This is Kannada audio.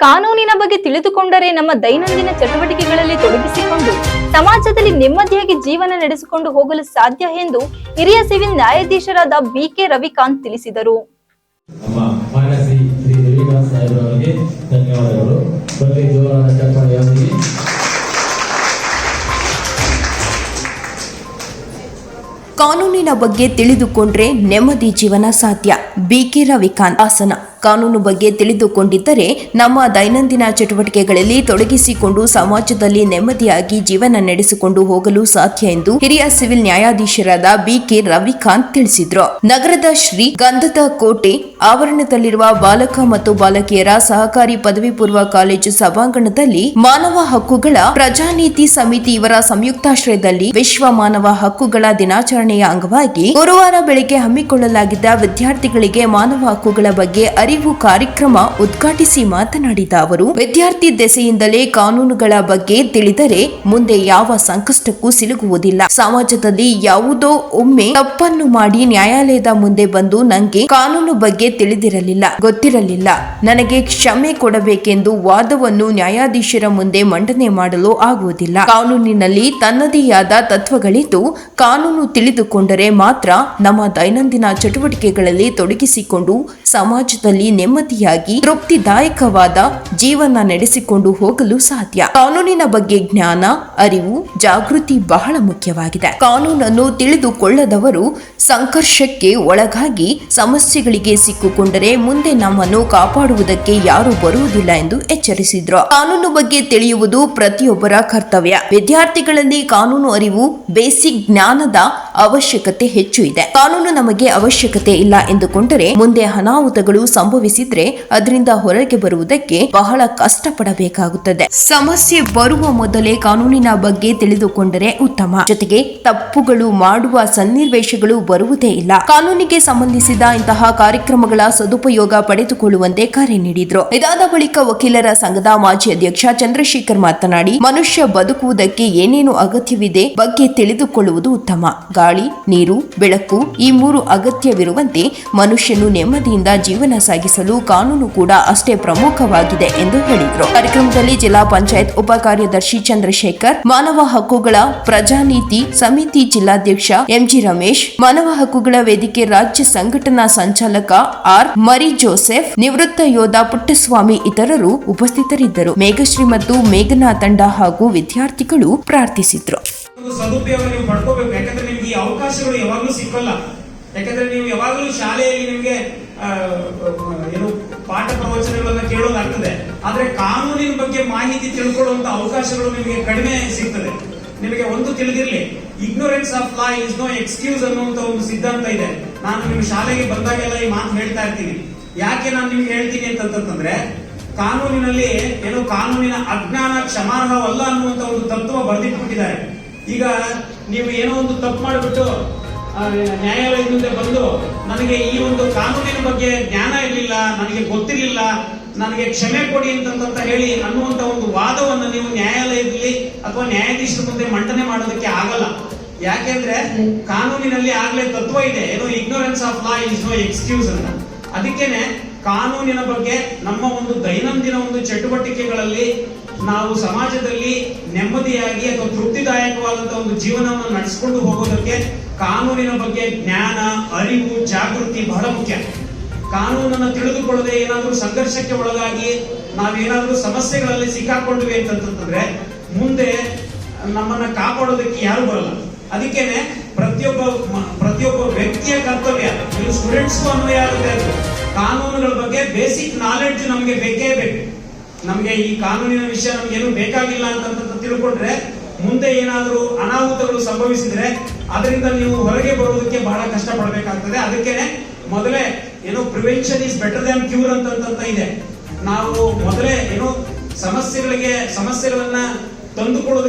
ಕಾನೂನಿನ ಬಗ್ಗೆ ತಿಳಿದುಕೊಂಡರೆ ನಮ್ಮ ದೈನಂದಿನ ಚಟುವಟಿಕೆಗಳಲ್ಲಿ ತೊಡಗಿಸಿಕೊಂಡು ಸಮಾಜದಲ್ಲಿ ನೆಮ್ಮದಿಯಾಗಿ ಜೀವನ ನಡೆಸಿಕೊಂಡು ಹೋಗಲು ಸಾಧ್ಯ ಎಂದು ಹಿರಿಯ ಸಿವಿಲ್ ನ್ಯಾಯಾಧೀಶರಾದ ಬಿ ಕೆ ರವಿಕಾಂತ್ ತಿಳಿಸಿದರು ಕಾನೂನಿನ ಬಗ್ಗೆ ತಿಳಿದುಕೊಂಡ್ರೆ ನೆಮ್ಮದಿ ಜೀವನ ಸಾಧ್ಯ. B K Ravikanth Hassan. ಕಾನೂನು ಬಗ್ಗೆ ತಿಳಿದುಕೊಂಡಿದ್ದರೆ ನಮ್ಮ ದೈನಂದಿನ ಚಟುವಟಿಕೆಗಳಲ್ಲಿ ತೊಡಗಿಸಿಕೊಂಡು ಸಮಾಜದಲ್ಲಿ ನೆಮ್ಮದಿಯಾಗಿ ಜೀವನ ನಡೆಸಿಕೊಂಡು ಹೋಗಲು ಸಾಧ್ಯ ಎಂದು ಹಿರಿಯ ಸಿವಿಲ್ ನ್ಯಾಯಾಧೀಶರಾದ ಬಿಕೆ ರವಿಕಾಂತ್ ತಿಳಿಸಿದ್ರು. ನಗರದ ಶ್ರೀ ಗಂಧದ ಕೋಟೆ ಆವರಣದಲ್ಲಿರುವ ಬಾಲಕ ಮತ್ತು ಬಾಲಕಿಯರ ಸಹಕಾರಿ ಪದವಿ ಪೂರ್ವ ಕಾಲೇಜು ಸಭಾಂಗಣದಲ್ಲಿ ಮಾನವ ಹಕ್ಕುಗಳ ಪ್ರಜಾನೀತಿ ಸಮಿತಿ ಇವರ ಸಂಯುಕ್ತಾಶ್ರಯದಲ್ಲಿ ವಿಶ್ವ ಮಾನವ ಹಕ್ಕುಗಳ ದಿನಾಚರಣೆಯ ಅಂಗವಾಗಿ ಗುರುವಾರ ಬೆಳಗ್ಗೆ ಹಮ್ಮಿಕೊಳ್ಳಲಾಗಿದ್ದ ವಿದ್ಯಾರ್ಥಿಗಳಿಗೆ ಮಾನವ ಹಕ್ಕುಗಳ ಬಗ್ಗೆ ಅರಿವು ಕಾರ್ಯಕ್ರಮ ಉದ್ಘಾಟಿಸಿ ಮಾತನಾಡಿದ ಅವರು, ವಿದ್ಯಾರ್ಥಿ ದೆಸೆಯಿಂದಲೇ ಕಾನೂನುಗಳ ಬಗ್ಗೆ ತಿಳಿದರೆ ಮುಂದೆ ಯಾವ ಸಂಕಷ್ಟಕ್ಕೂ ಸಿಲುಗುವುದಿಲ್ಲ ಸಮಾಜದಲ್ಲಿ ಯಾವುದೋ ಒಮ್ಮೆ ತಪ್ಪನ್ನು ಮಾಡಿ ನ್ಯಾಯಾಲಯದ ಮುಂದೆ ಬಂದು ನಂಗೆ ಕಾನೂನು ಬಗ್ಗೆ ತಿಳಿದಿರಲಿಲ್ಲ, ಗೊತ್ತಿರಲಿಲ್ಲ. ನನಗೆ ಕ್ಷಮೆ ಕೊಡಬೇಕೆಂದು ವಾದವನ್ನು ನ್ಯಾಯಾಧೀಶರ ಮುಂದೆ ಮಂಡನೆ ಮಾಡಲು ಆಗುವುದಿಲ್ಲ. ಕಾನೂನಿನಲ್ಲಿ ತನ್ನದೇ ಆದ ತತ್ವಗಳಿದ್ದು, ಕಾನೂನು ತಿಳಿದುಕೊಂಡರೆ ಮಾತ್ರ ನಮ್ಮ ದೈನಂದಿನ ಚಟುವಟಿಕೆಗಳಲ್ಲಿ ತೊಡಗಿಸಿಕೊಂಡು ಸಮಾಜದಲ್ಲಿ ನೆಮ್ಮದಿಯಾಗಿ, ತೃಪ್ತಿದಾಯಕವಾದ ಜೀವನ ನಡೆಸಿಕೊಂಡು ಹೋಗಲು ಸಾಧ್ಯ. ಕಾನೂನಿನ ಬಗ್ಗೆ ಜ್ಞಾನ, ಅರಿವು, ಜಾಗೃತಿ ಬಹಳ ಮುಖ್ಯವಾಗಿದೆ. ಕಾನೂನನ್ನು ತಿಳಿದುಕೊಳ್ಳದವರು ಸಂಘರ್ಷಕ್ಕೆ ಒಳಗಾಗಿ ಸಮಸ್ಯೆಗಳಿಗೆ ಸಿಕ್ಕಿಕೊಂಡರೆ ಮುಂದೆ ನಮ್ಮನ್ನು ಕಾಪಾಡುವುದಕ್ಕೆ ಯಾರು ಬರುವುದಿಲ್ಲ ಎಂದು ಎಚ್ಚರಿಸಿದ್ರು. ಕಾನೂನು ಬಗ್ಗೆ ತಿಳಿಯುವುದು ಪ್ರತಿಯೊಬ್ಬರ ಕರ್ತವ್ಯ. ವಿದ್ಯಾರ್ಥಿಗಳಲ್ಲಿ ಕಾನೂನು ಅರಿವು, ಬೇಸಿಕ್ ಜ್ಞಾನದ ಅವಶ್ಯಕತೆ ಹೆಚ್ಚು ಇದೆ. ಕಾನೂನು ನಮಗೆ ಅವಶ್ಯಕತೆ ಇಲ್ಲ ಎಂದುಕೊಂಡರೆ ಮುಂದೆ ಅನಾಹುತಗಳು ಸಂಭವಿಸಿದ್ರೆ ಅದರಿಂದ ಹೊರಗೆ ಬರುವುದಕ್ಕೆ ಬಹಳ ಕಷ್ಟಪಡಬೇಕಾಗುತ್ತದೆ. ಸಮಸ್ಯೆ ಬರುವ ಮೊದಲೇ ಕಾನೂನಿನ ಬಗ್ಗೆ ತಿಳಿದುಕೊಂಡರೆ ಉತ್ತಮ. ಜೊತೆಗೆ ತಪ್ಪುಗಳು ಮಾಡುವ ಸನ್ನಿವೇಶಗಳು ಬರುವುದೇ ಇಲ್ಲ. ಕಾನೂನಿಗೆ ಸಂಬಂಧಿಸಿದ ಇಂತಹ ಕಾರ್ಯಕ್ರಮಗಳ ಸದುಪಯೋಗ ಪಡೆದುಕೊಳ್ಳುವಂತೆ ಕರೆ ನೀಡಿದ್ರು. ಇದಾದ ಬಳಿಕ ವಕೀಲರ ಸಂಘದ ಮಾಜಿ ಅಧ್ಯಕ್ಷ ಚಂದ್ರಶೇಖರ್ ಮಾತನಾಡಿ, ಮನುಷ್ಯ ಬದುಕುವುದಕ್ಕೆ ಏನೇನು ಅಗತ್ಯವಿದೆ ಬಗ್ಗೆ ತಿಳಿದುಕೊಳ್ಳುವುದು ಉತ್ತಮ. ಗಾಳಿ, ನೀರು, ಬೆಳಕು ಈ ಮೂರು ಅಗತ್ಯವಿರುವಂತೆ ಮನುಷ್ಯನು ನೆಮ್ಮದಿಯಿಂದ ಜೀವನ ಸಾಗಿಸಲು ಕಾನೂನು ಕೂಡ ಅಷ್ಟೇ ಪ್ರಮುಖವಾಗಿದೆ ಎಂದು ಹೇಳಿದರು. ಕಾರ್ಯಕ್ರಮದಲ್ಲಿ ಜಿಲ್ಲಾ ಪಂಚಾಯತ್ ಉಪ ಕಾರ್ಯದರ್ಶಿ ಚಂದ್ರಶೇಖರ್, ಮಾನವ ಹಕ್ಕುಗಳ ಪ್ರಜಾನೀತಿ ಸಮಿತಿ ಜಿಲ್ಲಾಧ್ಯಕ್ಷ ಎಂಜಿ ರಮೇಶ್, ಮಾನವ ಹಕ್ಕುಗಳ ವೇದಿಕೆ ರಾಜ್ಯ ಸಂಘಟನಾ ಸಂಚಾಲಕ ಆರ್ ಮರಿ ಜೋಸೆಫ್ ನಿವೃತ್ತ ಯೋಧ ಪುಟ್ಟಸ್ವಾಮಿ ಇತರರು ಉಪಸ್ಥಿತರಿದ್ದರು. ಮೇಘಶ್ರೀ ಮತ್ತು ಮೇಘನಾ ತಂಡ ಹಾಗೂ ವಿದ್ಯಾರ್ಥಿಗಳು ಪ್ರಾರ್ಥಿಸಿದ್ರು. ಅವಕಾಶಗಳು ಯಾವಾಗಲೂ ಯಾಕಂದ್ರೆ ನೀವು ಯಾವಾಗಲೂ ಶಾಲೆಯಲ್ಲಿ ನಿಮ್ಗೆ ಏನು ಪಾಠ ಪ್ರವಚನಗಳನ್ನ ಕೇಳೋದಾಗ್ತದೆ. ಆದ್ರೆ ಕಾನೂನಿನ ಬಗ್ಗೆ ಮಾಹಿತಿ ತಿಳ್ಕೊಳ್ಳುವಂತ ಅವಕಾಶಗಳು ನಿಮಗೆ ಕಡಿಮೆ ಸಿಗ್ತದೆ. ನಿಮಗೆ ಒಂದು ತಿಳಿದಿರಲಿ ignorance of law is no excuse ಅನ್ನುವಂತ ಒಂದು ಸಿದ್ಧಾಂತ ಇದೆ. ನಾನು ನಿಮ್ಮ ಶಾಲೆಗೆ ಬಂದಾಗೆಲ್ಲ ಈ ಮಾತು ಹೇಳ್ತಾ ಇರ್ತೀನಿ. ಯಾಕೆ ನಾನು ನಿಮ್ಗೆ ಹೇಳ್ತೀನಿ ಅಂತಂತಂದ್ರೆ, ಕಾನೂನಿನಲ್ಲಿ ಏನು ಕಾನೂನಿನ ಅಜ್ಞಾನ ಕ್ಷಮಾರ್ಹವಲ್ಲ ಅನ್ನುವಂತ ಒಂದು ತತ್ವ ಬರೆದಿಟ್ಬಿಟ್ಟಿದ್ದಾರೆ. ಈಗ ನೀವು ಏನೋ ಒಂದು ತಪ್ಪು ಮಾಡಿಬಿಟ್ಟು ನ್ಯಾಯಾಲಯದ ಮುಂದೆ ಬಂದು, ನನಗೆ ಈ ಒಂದು ಕಾನೂನಿನ ಬಗ್ಗೆ ಜ್ಞಾನ ಇರಲಿಲ್ಲ, ನನಗೆ ಗೊತ್ತಿರಲಿಲ್ಲ ನನಗೆ ಕ್ಷಮೆ ಕೊಡಿ ಅಂತಂತ ಹೇಳಿ ಅನ್ನುವಂತ ಒಂದು ವಾದವನ್ನು ನೀವು ನ್ಯಾಯಾಲಯದಲ್ಲಿ ಅಥವಾ ನ್ಯಾಯಾಧೀಶರ ಮುಂದೆ ಮಂಡನೆ ಮಾಡೋದಕ್ಕೆ ಆಗಲ್ಲ. ಯಾಕೆಂದ್ರೆ ಕಾನೂನಿನಲ್ಲಿ ಆಗ್ಲೇ ತತ್ವ ಇದೆ. ಏನೋ ignorance of law is no excuse ಅಂತ. ಅದಕ್ಕೇನೆ ಕಾನೂನಿನ ಬಗ್ಗೆ ನಮ್ಮ ಒಂದು ದೈನಂದಿನ ಒಂದು ಚಟುವಟಿಕೆಗಳಲ್ಲಿ ನಾವು ಸಮಾಜದಲ್ಲಿ ನೆಮ್ಮದಿಯಾಗಿ ಅಥವಾ ತೃಪ್ತಿದಾಯಕವಾದಂತಹ ಒಂದು ಜೀವನವನ್ನು ನಡೆಸಿಕೊಂಡು ಹೋಗೋದಕ್ಕೆ ಕಾನೂನಿನ ಬಗ್ಗೆ ಜ್ಞಾನ, ಅರಿವು, ಜಾಗೃತಿ ಬಹಳ ಮುಖ್ಯ. ಕಾನೂನನ್ನು ತಿಳಿದುಕೊಳ್ಳದೆ ಏನಾದರೂ ಸಂಘರ್ಷಕ್ಕೆ ಒಳಗಾಗಿ ನಾವೇನಾದರೂ ಸಮಸ್ಯೆಗಳಲ್ಲಿ ಸಿಕ್ಕಾಕೊಂಡ್ವಿ ಅಂತಂತಂದ್ರೆ ಮುಂದೆ ನಮ್ಮನ್ನ ಕಾಪಾಡೋದಕ್ಕೆ ಯಾರು ಬರಲ್ಲ. ಅದಕ್ಕೇನೆ ಪ್ರತಿಯೊಬ್ಬ ಪ್ರತಿಯೊಬ್ಬ ವ್ಯಕ್ತಿಯ ಕರ್ತವ್ಯ. ಇದು ಸ್ಟೂಡೆಂಟ್ಸ್ಗೂ ಅನ್ವಯ ಆಗುತ್ತೆ ಅದು. ಕಾನೂನುಗಳ ಬಗ್ಗೆ ಬೇಸಿಕ್ ನಾಲೆಡ್ಜ್ ನಮಗೆ ಬೇಕೇ ಬೇಕು. ನಮಗೆ ಈ ಕಾನೂನಿನ ವಿಷಯ ನಮ್ಗೆ ಏನು ಬೇಕಾಗಿಲ್ಲ ಅಂತ ತಿಳ್ಕೊಂಡ್ರೆ ಮುಂದೆ ಏನಾದರೂ ಅನಾಹುತಗಳು ಸಂಭವಿಸಿದ್ರೆ ಅದರಿಂದ ನೀವು ಹೊರಗೆ ಬರೋದಕ್ಕೆ ಬಹಳ ಕಷ್ಟ ಪಡಬೇಕಾಗ್ತದೆ ಅದಕ್ಕೇನೆ ಮೊದಲೇ ಏನೋ prevention is better than cure ಅಂತಂತ ಇದೆ. ನಾವು ಮೊದಲೇ ಏನೋ ಸಮಸ್ಯೆಗಳಿಗೆ ಸಮಸ್ಯೆಗಳನ್ನ ತಂದುಕೊಳ್ಳೋದಕ್ಕೆ